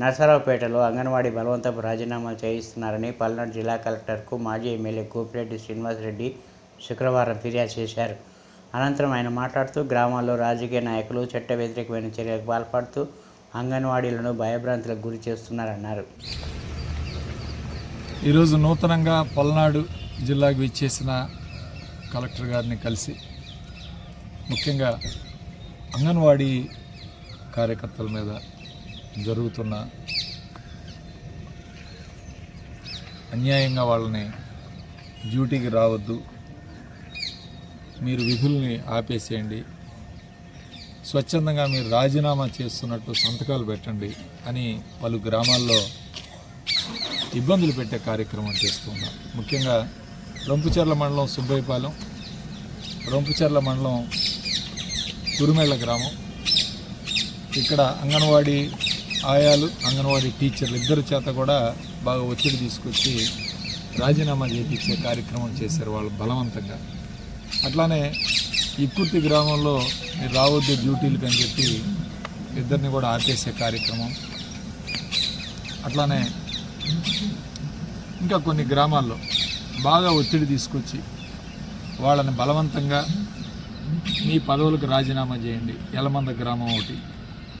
నరసరావుపేటలో అంగన్వాడీ బలవంతపు రాజీనామా చేయిస్తున్నారని పల్నాడు జిల్లా కలెక్టర్కు మాజీ ఎమ్మెల్యే కోపిరెడ్డి శ్రీనివాసరెడ్డి శుక్రవారం ఫిర్యాదు చేశారు. అనంతరం ఆయన మాట్లాడుతూ గ్రామాల్లో రాజకీయ నాయకులు చట్ట వ్యతిరేకమైన చర్యలకు పాల్పడుతూ అంగన్వాడీలను భయభ్రాంతులకు గురి చేస్తున్నారన్నారు. ఈరోజు నూతనంగా పల్నాడు జిల్లాకు విచ్చేసిన కలెక్టర్ గారిని కలిసి ముఖ్యంగా అంగన్వాడీ కార్యకర్తల మీద జరుగుతున్న అన్యాయంగా వాళ్ళని డ్యూటీకి రావద్దు. మీరు విధుల్ని ఆపేసేయండి. స్వచ్ఛందంగా మీరు రాజీనామా చేస్తున్నట్టు సంతకాలు పెట్టండి అని పలు గ్రామాల్లో ఇబ్బందులు పెట్టే కార్యక్రమం చేస్తున్నాం ముఖ్యంగా రొంపుచెర్ల మండలం సుబ్బయ్యపాలెం రొంపుచెర్ల మండలం కురుమెళ్ళ గ్రామం. ఇక్కడ అంగన్వాడీ ఆయాలు అంగన్వాడీ టీచర్లు ఇద్దరి చేత కూడా బాగా ఒత్తిడి తీసుకొచ్చి రాజీనామా చేయించే కార్యక్రమం చేశారు వాళ్ళు బలవంతంగా. అట్లానే ఇక్కుర్తి గ్రామంలో మీరు రావద్దు డ్యూటీలకు అని చెప్పి ఇద్దరిని కూడా ఆపేసే కార్యక్రమం. అట్లానే ఇంకా కొన్ని గ్రామాల్లో బాగా ఒత్తిడి తీసుకొచ్చి వాళ్ళని బలవంతంగా మీ పదవులకు రాజీనామా చేయండి. ఎలమంద గ్రామం ఒకటి.